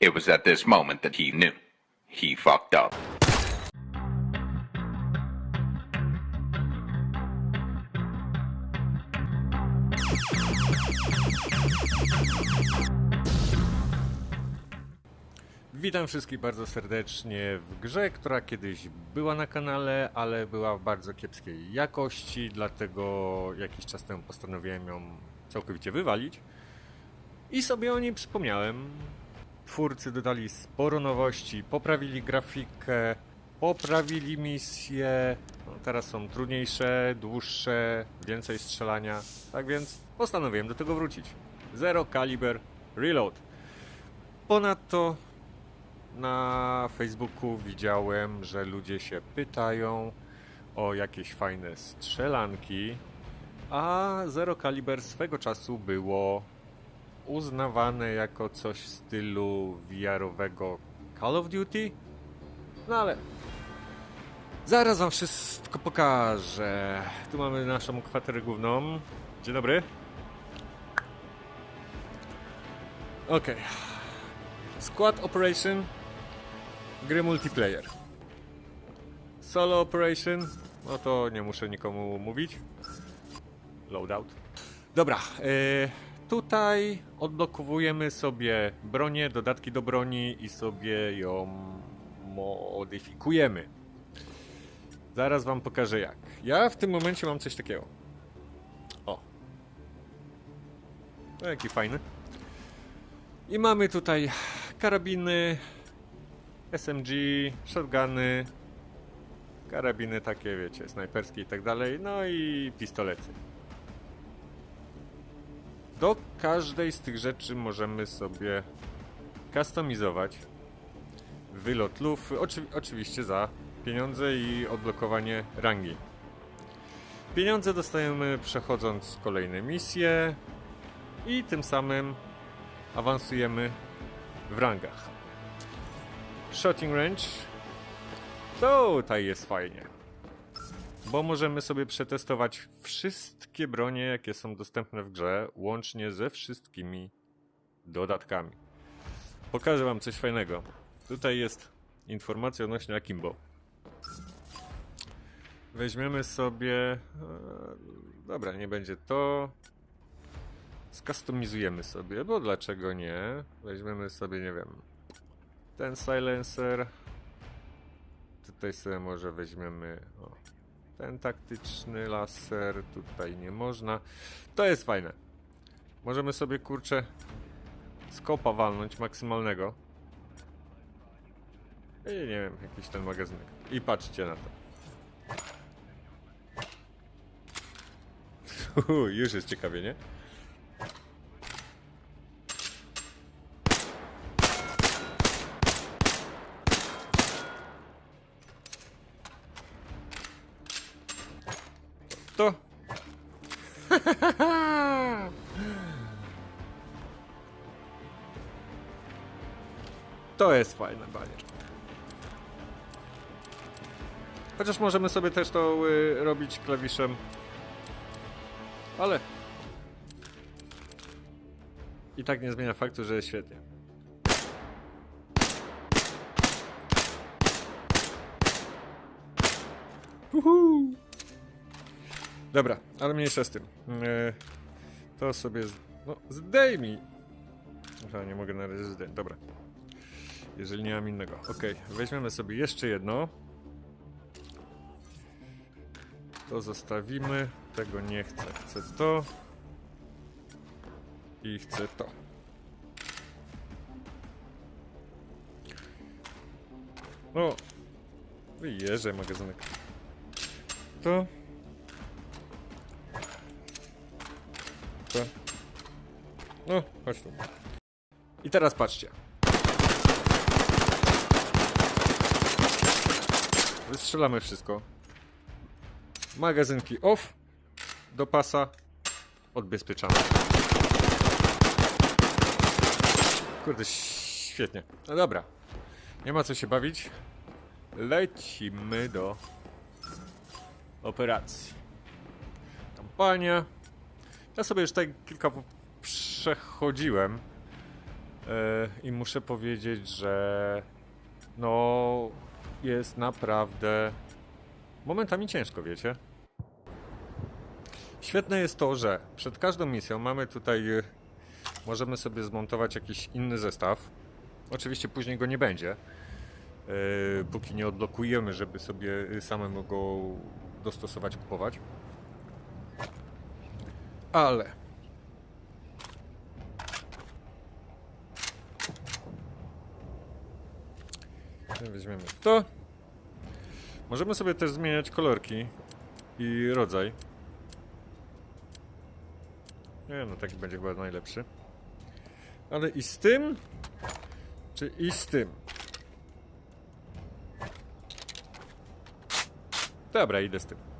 It was at this moment that he knew. He fucked up. Witam wszystkich bardzo serdecznie w grze, która kiedyś była na kanale, ale była w bardzo kiepskiej jakości, dlatego jakiś czas temu postanowiłem ją całkowicie wywalić i sobie o niej przypomniałem. Twórcy dodali sporo nowości, poprawili grafikę, poprawili misje, no, teraz są trudniejsze, dłuższe, więcej strzelania, tak więc postanowiłem do tego wrócić. Zero Caliber Reload. Ponadto na Facebooku widziałem, że ludzie się pytają o jakieś fajne strzelanki, a Zero Caliber swego czasu było uznawane jako coś w stylu VR-owego Call of Duty. No ale zaraz wam wszystko pokażę. Tu mamy naszą kwaterę główną. Dzień dobry. Okej. Squad Operation gry multiplayer. Solo Operation, no to nie muszę nikomu mówić. Loadout. Dobra, yy, tutaj odblokowujemy sobie bronię, dodatki do broni i sobie ją modyfikujemy. Zaraz wam pokażę jak. Ja w tym momencie mam coś takiego. O. No, jaki fajny. I mamy tutaj karabiny, SMG, shotguny, karabiny takie, wiecie, snajperskie i tak dalej, no i pistolety. Do każdej z tych rzeczy możemy sobie kustomizować wylot lufy, oczy, oczywiście za pieniądze i odblokowanie rangi. Pieniądze dostajemy przechodząc kolejne misje i tym samym awansujemy w rangach. Shooting range. Tutaj jest fajnie. Bo możemy sobie przetestować wszystkie bronie, jakie są dostępne w grze, łącznie ze wszystkimi dodatkami. Pokażę wam coś fajnego. Tutaj jest informacja odnośnie Akimbo. Weźmiemy sobie... e, Dobra, nie będzie to. Skustomizujemy sobie, bo dlaczego nie? Weźmiemy sobie, nie wiem, ten silencer. Tutaj sobie może weźmiemy o, ten taktyczny laser. Tutaj nie można. To jest fajne. Możemy sobie kurczę skopa walnąć maksymalnego. I nie wiem, jakiś ten magazynek. I patrzcie na to. Już jest ciekawie, nie? Jest fajne, banier. Chociaż możemy sobie też to y, robić klawiszem. Ale. I tak nie zmienia faktu, że jest świetnie. Uhu. Dobra, ale mniejsza z tym. E, to sobie. Z... No, zdejmij! Aha, nie mogę na razie zdjąć. Dobra. Jeżeli nie mam innego. Okej, weźmiemy sobie jeszcze jedno. To zostawimy. Tego nie chcę. Chcę to. I chcę to. O! Wyjeżdżaj magazynek. To. To. No, chodź tu. I teraz patrzcie. Wystrzelamy wszystko. Magazynki off. Do pasa. Odbezpieczamy. Kurde, świetnie. No dobra. Nie ma co się bawić. Lecimy do operacji. Kampania. Ja sobie już tutaj kilka przechodziłem. E, I muszę powiedzieć, że no jest naprawdę momentami ciężko, wiecie? Świetne jest to, że przed każdą misją mamy tutaj, e, możemy sobie zmontować jakiś inny zestaw. Oczywiście później go nie będzie, e, póki nie odblokujemy, żeby sobie e, samemu go dostosować, kupować. Ale Weźmiemy to. Możemy sobie też zmieniać kolorki i rodzaj. Nie no, taki będzie chyba najlepszy. Ale i z tym, czy i z tym? Dobra, idę z tym.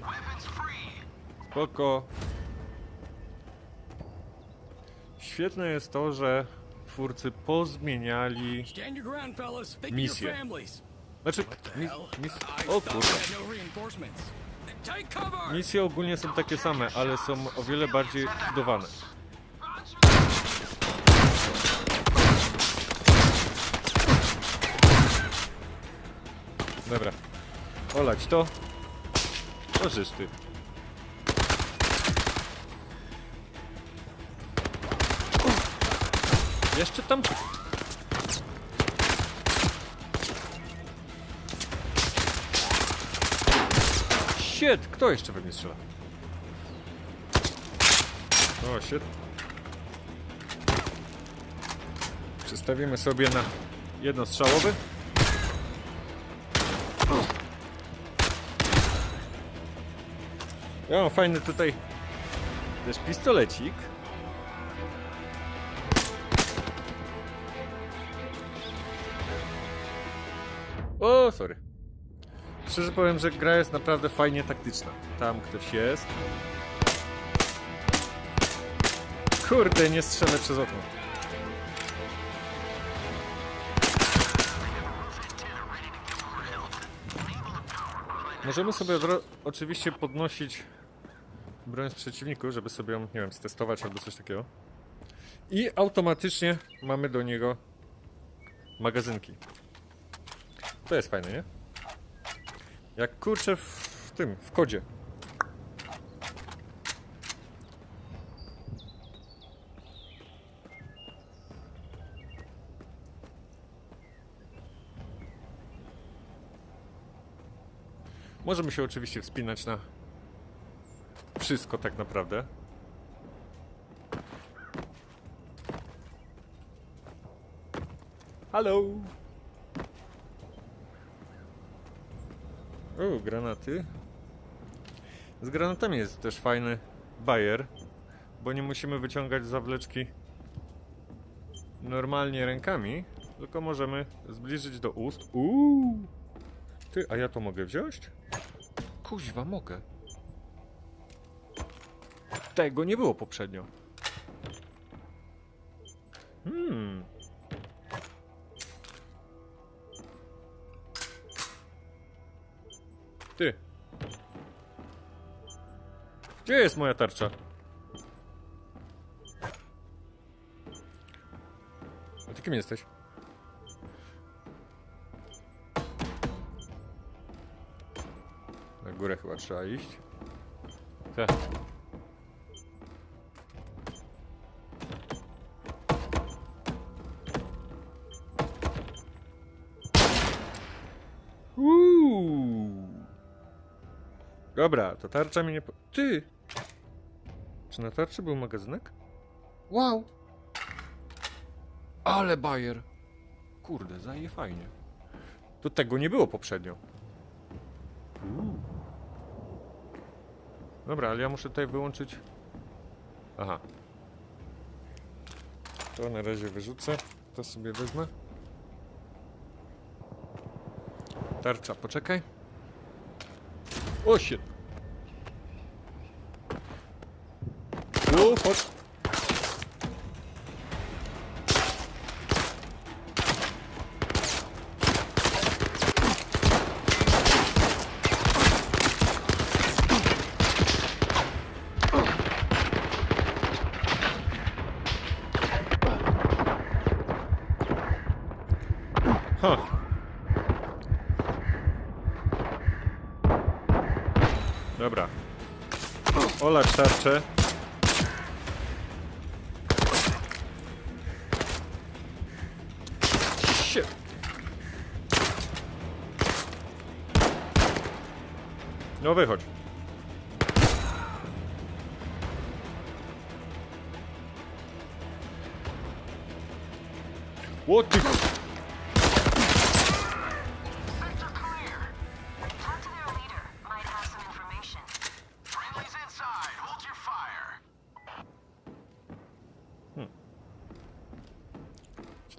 Weapons free. Spoko. Świetne jest to, że twórcy pozmieniali... Misję. Znaczy, mis, mis, o kurde. no cover! Misje ogólnie są takie same, ale są o wiele bardziej budowane. Dobra. Olać to. Możesz ty. Jeszcze tam. Shit, kto jeszcze we mnie strzela? O, shit. Przestawimy sobie na jednostrzałowy. Ja mam fajny tutaj też pistolecik. O, sorry. Szczerze powiem, że gra jest naprawdę fajnie taktyczna. Tam ktoś jest. Kurde, nie strzelę przez okno. Możemy sobie oczywiście podnosić broń z przeciwników, żeby sobie ją, nie wiem, stestować albo coś takiego. I automatycznie mamy do niego magazynki. To jest fajne, nie? Jak kurczę w tym, w kodzie. Możemy się oczywiście wspinać na wszystko tak naprawdę. Halo! O, granaty. Z granatami jest też fajny bajer, bo nie musimy wyciągać zawleczki normalnie rękami, tylko możemy zbliżyć do ust. Uuu! Ty, a ja to mogę wziąć? Kuźwa, mogę. Tego nie było poprzednio. Hmm. Ty. Gdzie jest moja tarcza? A ty kim jesteś? Górę chyba trzeba iść. Tak. Uuu. Dobra, to tarcza mi nie... Po... Ty! Czy na tarczy był magazynek? Wow! Ale bajer! Kurde, zaje fajnie. To tego nie było poprzednio. Uuu. Dobra, ale ja muszę tutaj wyłączyć... Aha. To na razie wyrzucę. To sobie wezmę. Tarcza, poczekaj. O, shit. O, chodź. Ha. Dobra. Olać tarczę. Shit. No wychodź. What the...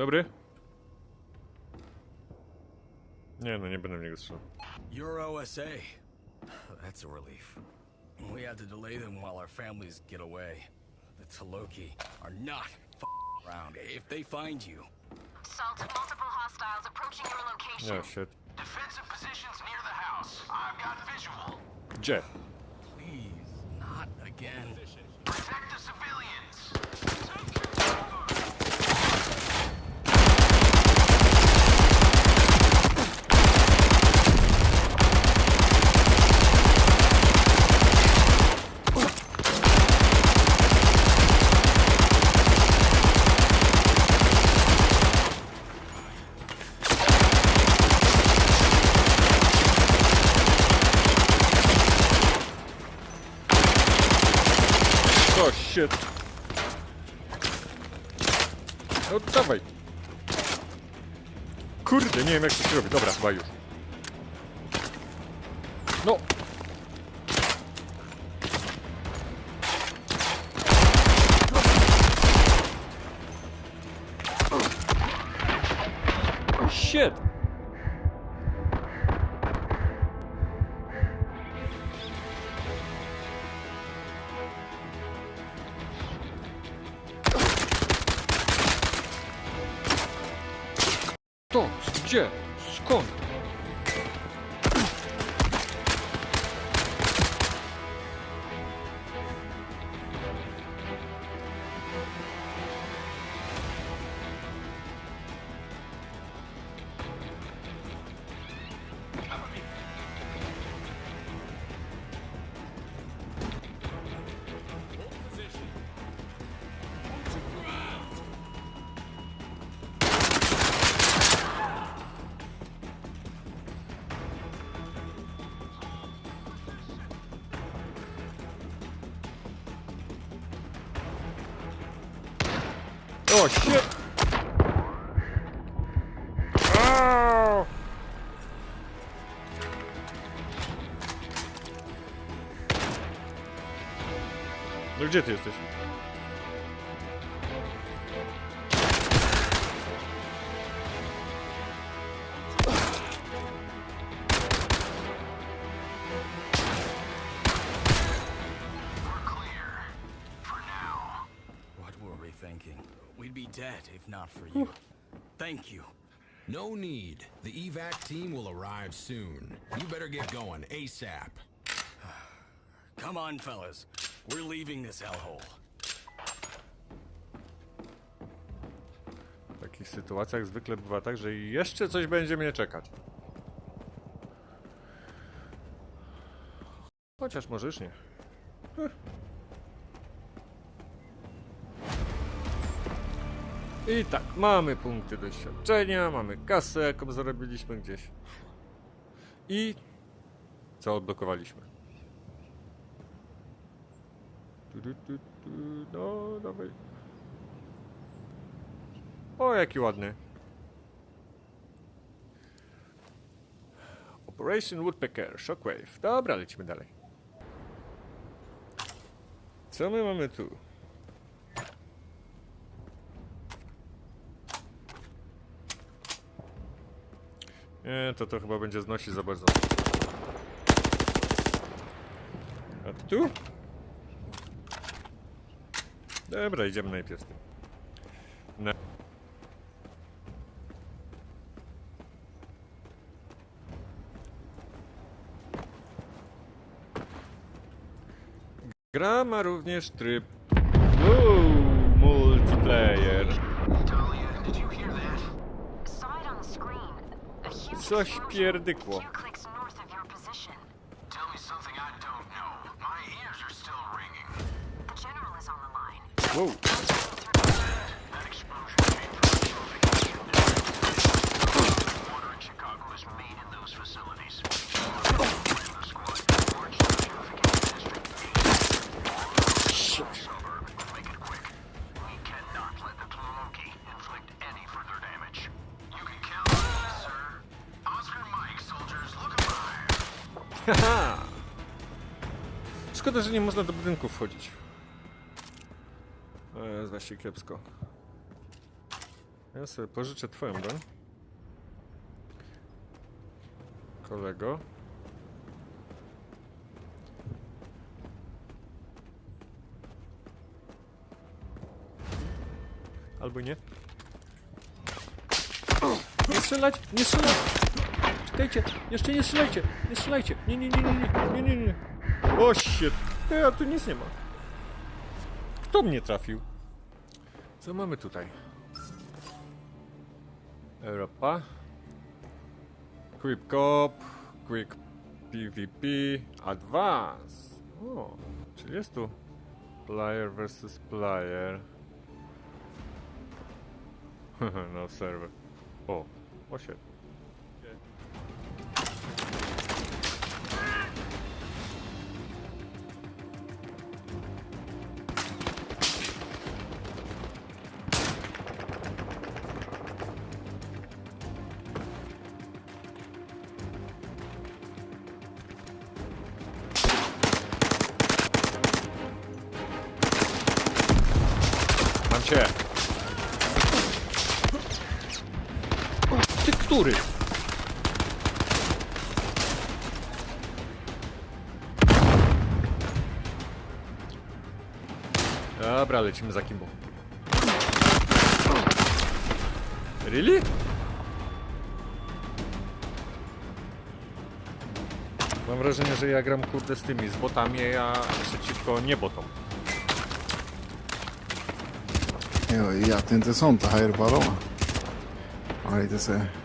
dobry. Nie no, nie będę w niego strzelał. You're OSA. That's a relief. We had to delay them while our families get away. The Taloki are not f- around. Eh? If they find you, Salt, multiple hostiles approaching your location. No shit. Defensive positions near the house. I've got visual. Gdzie? please, not again. Protect Kurde, nie wiem jak to się robi. Dobra, chyba już. No. Shit. Gdzie? Skąd? O, shit! Au! No gdzie ty jesteś? For you. Thank you. No need. The evac team will arrive soon. You better get going ASAP. Come on, fellas. We're leaving this hellhole. W takich sytuacjach zwykle bywa tak, że jeszcze coś będzie mnie czekać. Chociaż możesz nie. Ech. I tak, mamy punkty doświadczenia, mamy kasę, jaką zarobiliśmy gdzieś. I co odblokowaliśmy? No, dawaj. O, jaki ładny. Operation Woodpecker, Shockwave. Dobra, lecimy dalej. Co my mamy tu? Nie, to to chyba będzie znosić za bardzo. A tu? Dobra, idziemy najpierw. Na... Gra ma również tryb Uuu, multiplayer. Coś pierdykło. Few Haha! Szkoda, że nie można do budynku wchodzić. To jest właśnie kiepsko. Ja sobie pożyczę twoją broń. Kolego. Albo nie. Nie strzelać! Nie strzelać! czekajcie, jeszcze nie strzelajcie, nie strzelajcie, nie, nie, nie, nie, nie, nie, nie, nie. O shit, ja tu nic nie ma. Kto mnie trafił? Co mamy tutaj? Europa. Quick Cop, Quick PvP, Advance. O, czyli jest tu player versus player. no serwer. O, o lecimy za Kimbo. Really? Mam wrażenie, że ja gram kurde z tymi, z botami, a przeciwko niebotom. Jo, egentligen inte sånt här bara då. Ja.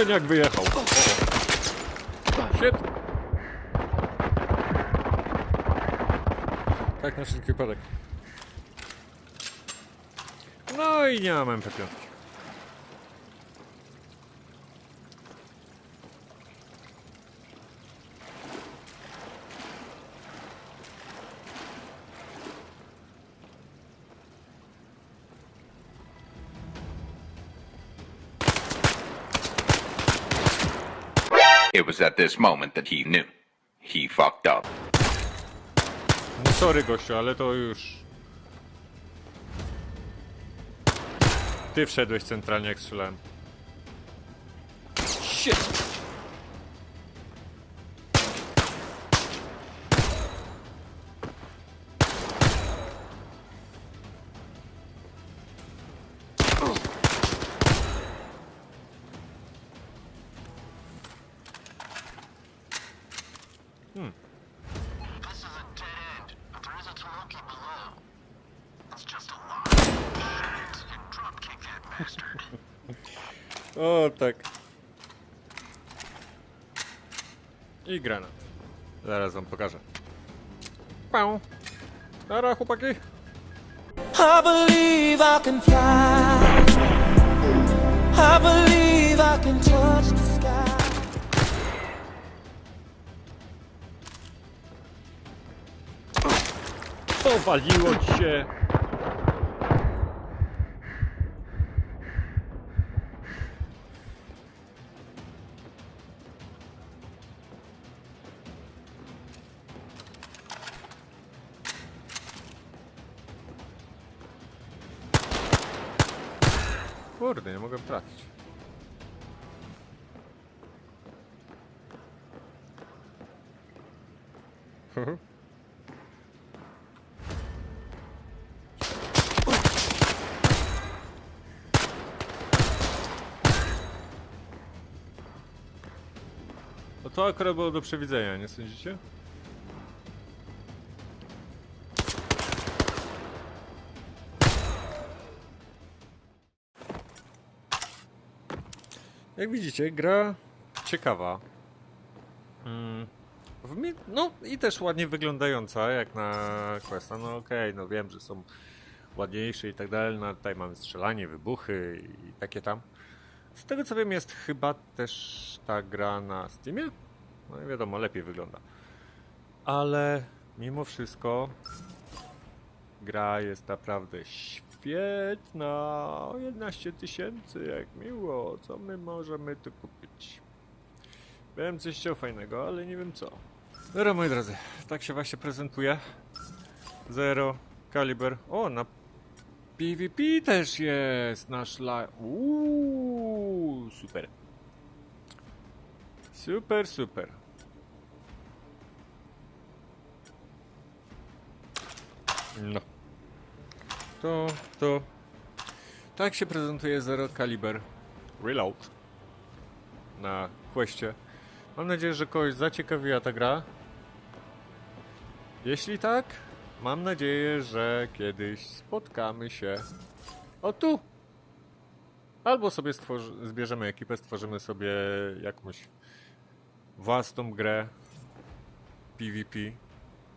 Ten jak wyjechał. Shit. Tak na wszelki wypadek. No i nie mam MP5. At this moment that he knew. He fucked up. No sorry gościu, ale to już... Ty wszedłeś centralnie jak strzelałem. Shit! Pokażę. Pał. Dobra, chłopaki. I believe I can fly. I believe I can touch the sky. Powaliło ci się. Mogę trafić. No to akurat było do przewidzenia, nie sądzicie? Jak widzicie, gra ciekawa. Mm, no i też ładnie wyglądająca, jak na Questa. No okej, no wiem, że są ładniejsze i tak dalej. No tutaj mamy strzelanie, wybuchy i takie tam. Z tego co wiem, jest chyba też ta gra na Steamie. No i wiadomo, lepiej wygląda. Ale mimo wszystko gra jest naprawdę świetna. O 11 tysięcy, jak miło. Co my możemy tu kupić? Wiem coś chciał fajnego, ale nie wiem co. Dobra, moi drodzy, tak się właśnie prezentuje. Zero, kaliber. O, na PvP też jest nasz la... Uuu, super. Super, super. No. To, to... Tak się prezentuje Zero Caliber Reload na Questie. Mam nadzieję, że kogoś zaciekawiła ta gra. Jeśli tak, mam nadzieję, że kiedyś spotkamy się o tu. Albo sobie stworzy, zbierzemy ekipę, stworzymy sobie jakąś własną grę PvP.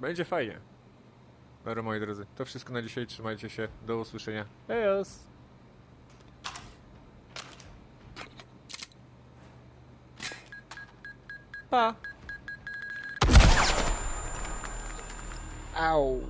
Będzie fajnie. Dobra, moi drodzy, to wszystko na dzisiaj. Trzymajcie się. Do usłyszenia. Hejos! Pa! Au!